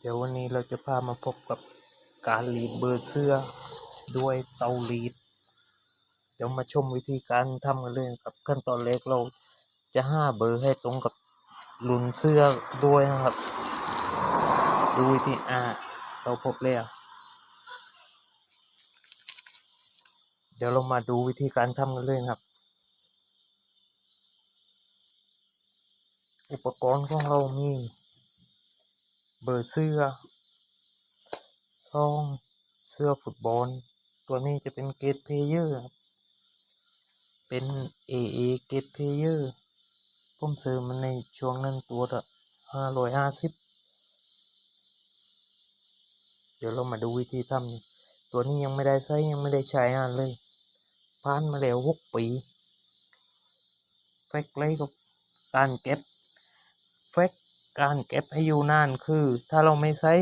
เดี๋ยววันนี้เราจะพามาพบกับการรีดเบอร์เสื้อด้วยเตารีด เดี๋ยวมาชมวิธีการทำกันเลยครับขั้นตอนแรกเราจะห้าเบอร์ให้ตรงกับรุนเสื้อด้วยนะครับ ดูวิธีอ่าเราพบแล้วเดี๋ยวเรามาดูวิธีการทำกันเลยครับ อุปกรณ์ของเรามี เบอร์เสื้อซองเสื้อฟุตบอล ตัวนี้จะเป็นเกตเพเยอร์ครับ เป็น AA เกตเพเยอร์ผมซื้อมันในช่วงนั้นตัวละห้าร้อยห้าสิบเดี๋ยวเรามาดูวิธีทำตัวนี้ยังไม่ได้ใช้ยังไม่ได้ใช้งานเลยผ่านมาแล้วหกปีแฟกเลกับการเก็บเฟก การเก็บให้อยู่นานคือ ถ้าเราไม่ใช้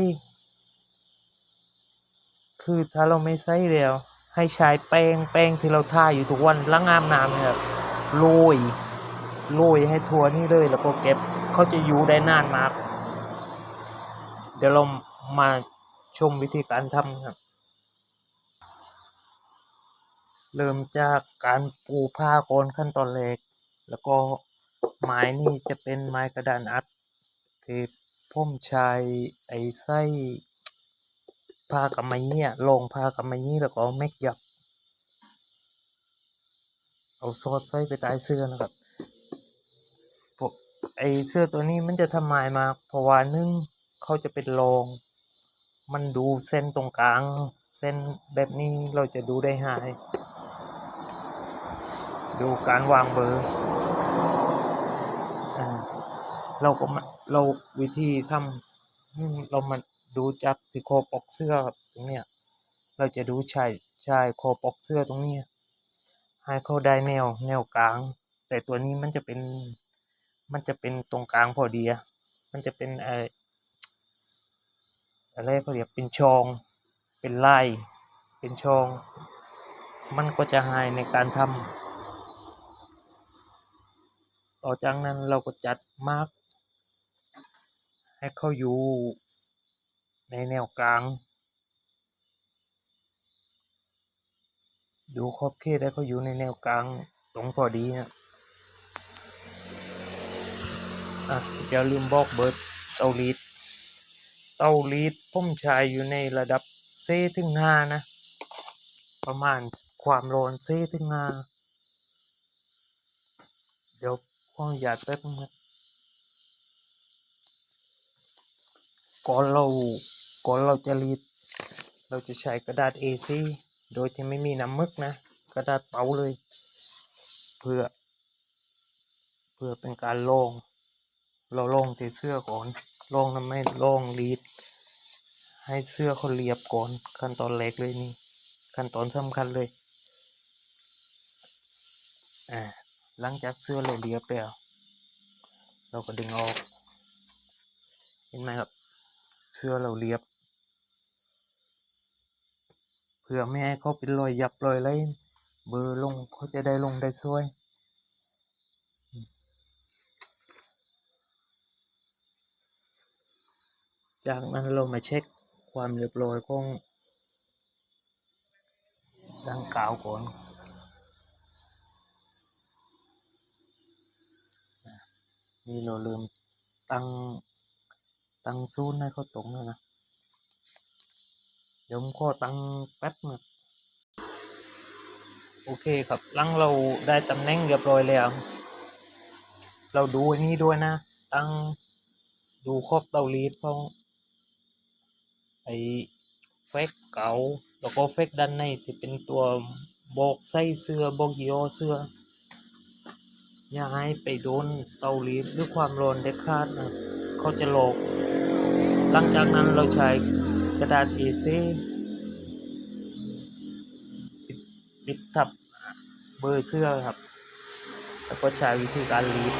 คือถ้าเราไม่ใช้แล้วให้ใช้แป้งแป้งที่เราทาอยู่ทุกวันล้างอาบน้ำเนี่ยครับโรยโรยให้ทั่วนี่เลยแล้วก็เก็บเขาจะอยู่ได้นานมาก เดี๋ยวเรามาชมวิธีการทำครับ เริ่มจากการปูผ้าก่อนขั้นตอนแรกแล้วก็ไม้นี่จะเป็นไม้กระดานอัด ที่ผมใช้ไอ้ไส้ผ้ากำมะยี่อะลงผ้ากำมะยี่แล้วก็เอาแม็กยับ เอาซอสใส่ไปใต้เสื้อนะครับพวกไอ้เสื้อตัวนี้มันจะทำไมมาเพราะว่านึ่งเขาจะเป็นรอง มันดูเส้นตรงกลาง เส้นแบบนี้เราจะดูได้หาย ดูการวางเบอร์อเราก็มา เราวิธีทำเรามาดูจากที่คอปอกเสื้อครับตรงเนี้ยเราจะดูชายชายคอปอกเสื้อตรงเนี้ยให้เขาได้แนวแนวกลาง แต่ตัวนี้มันจะเป็นมันจะเป็นตรงกลางพอดีอะมันจะเป็นเอออะไรเขาเรียกเป็นช่อง เป็นไล่เป็นช่อง มันก็จะหายในการทำต่อจากนั้นเราก็จัดมาร์ก ให้เขาอยู่ในแนวกลาง ดูขอบเขตให้เขาอยู่ในแนวกลางตรงพอดีนะอะอย่าลืมบอกเบิร์ดเตาลีดเตาลีดผมใช้อยู่ในระดับเซถึงห้านะ ประมาณความร้อนเซถึงห้าเดี๋ยวขออนุญาตแป๊บนึงนะ ก่อนเราก่อนเราจะรีด เราจะใช้กระดาษ A4 โดยที่ไม่มีน้ำมึกนะ กระดาษเปาเลย เพื่อ เพื่อเป็นการลงเราลงที่เสื้อก่อนลงทำไม่ลงรีด ให้เสื้อเขาเรียบก่อนขั้นตอนแรกเลยนี่ขั้นตอนสำคัญเลยอ่าหลังจากเสื้อเราเรียบแล้วเราก็ดึงออก เห็นไหมครับ เสื้อเราเรียบ เพื่อไม่ให้เขาเป็นรอยยับรอยไรเบอร์ลงเขาจะได้ลงได้สวยจากนั้นเรามาเช็คความเรียบร้อยของร่างกล่าวก่อนนี่เราลืมตั้ง ตั้งซูนให้เขาตรงแล้วนะ เดี๋ยวผมขอตั้งแป๊บนึงโอเคครับลังเราได้ตำแหน่งเรียบร้อยแล้ว เราดูอันนี้ด้วยนะ ตั้งดูครอบเตาลีดของไอ้เฟกเก่าแล้วก็เฟกด้านในที่เป็นตัวบอกไส้เสื้อบอกยี่ห้อเสื้อ อย่าให้ไปโดนเตาลีดด้วยความร้อนเด็ดขาดนะเขาจะหลอก หลังจากนั้นเราใช้กระดาษ A4 ปิดทับเบอร์เสื้อครับ แล้วก็ใช้วิธีการรีด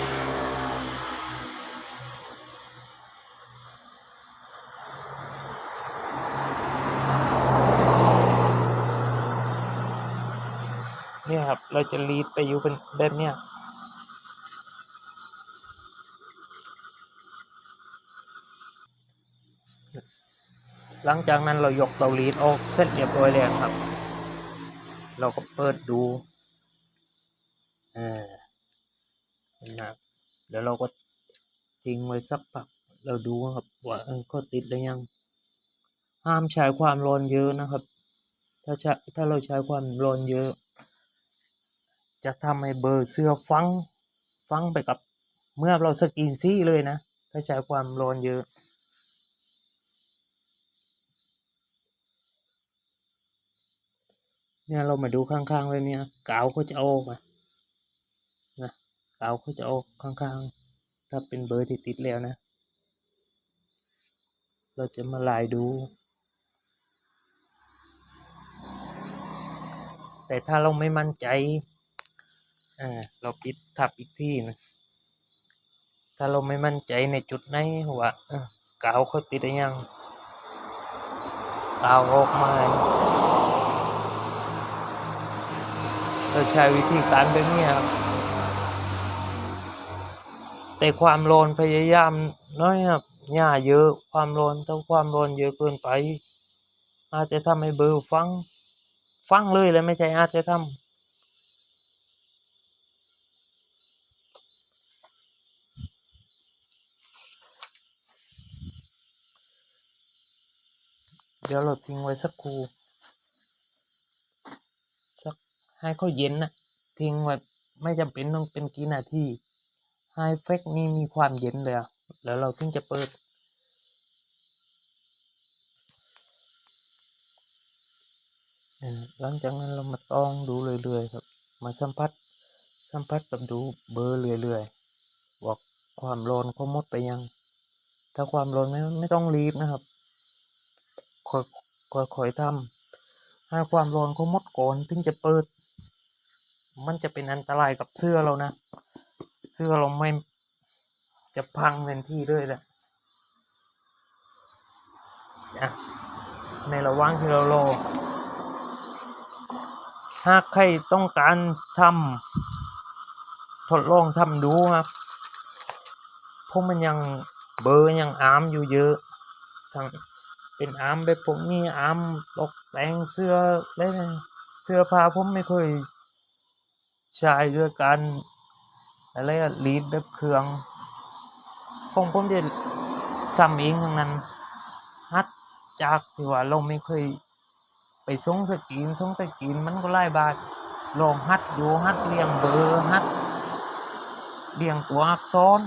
เนี่ยครับ เราจะรีดไปอยู่เป็นแบบเนี้ย หลังจากนั้นเรายกเตารีดออกเสร็จเรียบร้อยแล้วครับ เราก็เปิดดูเออเห็นะเดี๋ยวเราก็ทิ้งไว้สักพักเราดูครับว่าเออเขาติดหรือยัง ห้ามใช้ความร้อนเยอะนะครับ ถ้าใช้ถ้าเราใช้ความร้อนเยอะ จะทำให้เบอร์เสื้อฟังฟังไปกับ เมื่อเราสกรีนซี่เลยนะ ถ้าใช้ความร้อนเยอะ เนี่ยเรามาดูข้างๆเลยเนี่ยกาวเขาจะออกมานะกาวเขาจะเอาข้างๆ ถ้าเป็นเบอร์ที่ติดแล้วนะ เราจะมาลายดู แต่ถ้าเราไม่มั่นใจอ่าเราปิดทับอีกที่นะถ้าเราไม่มั่นใจในจุดไหนว่าเอ้อกาวเขาติดหรือยังกาวออกมา เราใช้วิธีการแบบนี้ครับ แต่ความร้อนพยายามน้อยครับหญ้าเยอะความร้อนถ้าความร้อนเยอะเกินไป อาจจะทำให้เบอร์ฟัง ฟังเลยแล้วไม่ใช่อาจจะทำเดี๋ยวเราทิ้งไว้สักครู่สัก ให้เขาเย็นนะทิ้งไว้ไม่จำเป็นต้องเป็นกี่นาทีให้เฟกนี่มีความเย็นเลยแล้วเราถึงจะเปิด หลังจากนั้นเรามาต้องดูเรื่อยๆครับ มาสัมผัสสัมผัสกับดูเบอร์เรื่อยๆบอกความร้อนเขาหมดไปยัง ถ้าความร้อนไม่ไม่ต้องรีบนะครับค่อยค่อยค่อยทำให้ความร้อนเขาหมดก่อนถึงจะเปิด มันจะเป็นอันตรายกับเสื้อเรานะ เสื้อเราไม่จะพังเต็มที่ด้วยแหละอะในระหว่างที่เรารอ หากใครต้องการทำทดลองทำดูครับ เพราะมันยังเบอร์ยังอาร์มอยู่เยอะทั้งเป็นอาร์มแบบผมนี่อาร์มตกแต่งเสื้อเล่นเสื้อผ้าผมไม่เคย ใช้ด้วยกันอะไรอะลีดแบบเครื่องผมผมจะทำเองทั้งนั้นฮัดจากที่ว่าเราไม่เคยไปส่งสกรีนส่งสกรีนมันก็หลายบาทลองฮัดดูฮัดเรียงเบอร์ฮัดเรียงตัวอักษร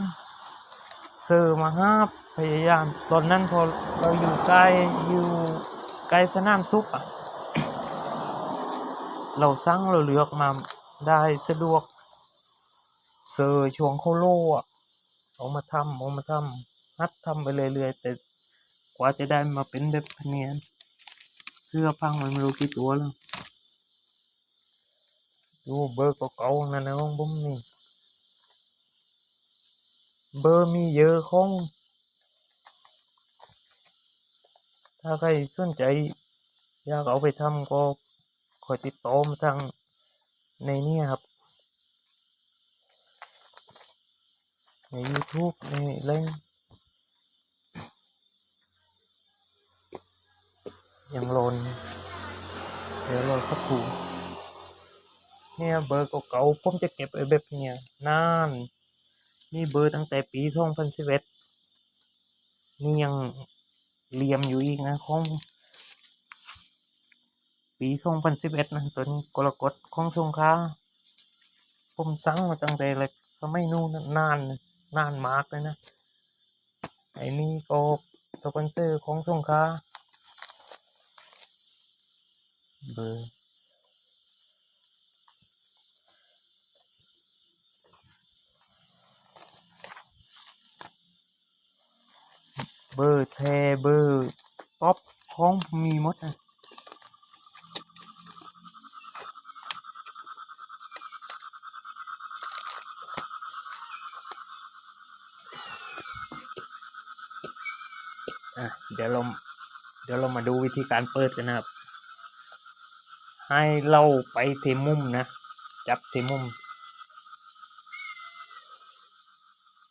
เซอร์มาฮับพยายาม ตอนนั้นพอเราอยู่ใกล้อยู่ใกล้สนามซุปอะเราสร้างเราเลือกมา ได้สะดวก เซอร์ช่วงเขาโล่อะเอามาทำเอามาทำฮัดทำไปเรื่อยๆแต่กว่าจะได้มาเป็นแบบเนียนเสื้อพังมันไม่รู้กี่ตัวแล้วดูเบอร์กเก่าๆนั่นะของผมนี่ เบอร์มีเยอะของถ้าใครสนใจ อยากเอาไปทำก็คอยติดต่อมาทาง ในนี้ครับ ใน YouTube ในอะไรยังโลนเดี๋ยวรอสักครู่เนี่ยเบอร์เก่าๆผมจะเก็บไว้แบบเนี้ยนานนี่เบอร์ตั้งแต่ปีสองพันสิบเอ็ดนี่ยังเลี่ยมอยู่อีกนะของ ปีสองพันสิบเอ็ดนะตัวนี้กรกฎของสงขลาผมสั่งมาตั้งแต่เลยก็ไม่นู่นนานนานมากเลยนะไอ้นี่ก็สปอนเซอร์ของสงขลาเบอร์เบอร์แทเบอร์ป๊อปของมีมดนะ่ะเดี๋ยวเราเดี๋ยวเรามาดูวิธีการเปิดกันนะครับ ให้เราไปเทมุมนะ จับเทมุม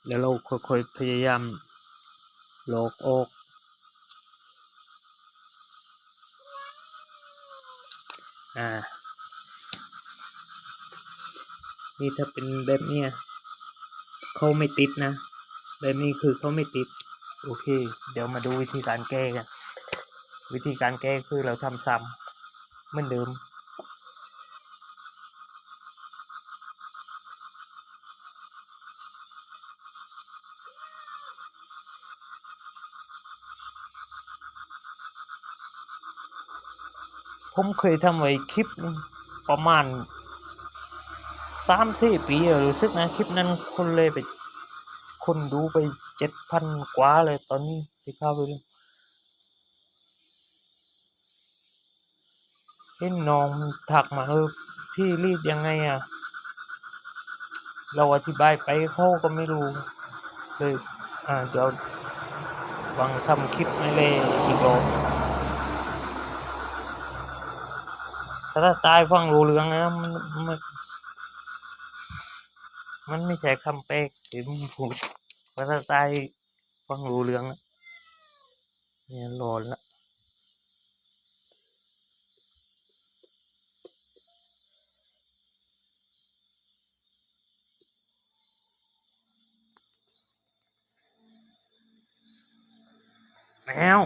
แล้วเราค่อยๆพยายามโลกอกอ่านี่ถ้าเป็นแบบนี้เขาไม่ติดนะ แบบนี้คือเขาไม่ติด โอเค เดี๋ยวมาดูวิธีการแก้กัน วิธีการแก้คือเราทำซ้ำเหมือนเดิมผมเคยทำไว้คลิปประมาณสามสี่ปีรู้สึกนะ คลิปนั้นคนเลยไป คนดูไป เจ็ดพันกว่าเลยตอนนี้ที่เข้าไปดูเห็นน้องมันถักมาเออพี่รีดยังไงอะ เราอธิบายไปเขาก็ไม่รู้เลยอ่าเดี๋ยววางทำคลิปไม่เลยอีกรอบถ้าตายฟังรู้เรื่องนะมันมันมันไม่ใช่คำแปลกที่มึงพูด ภาษาใต้ฟังรู้เรื่องแล้วเนี่ยหลอนละแมว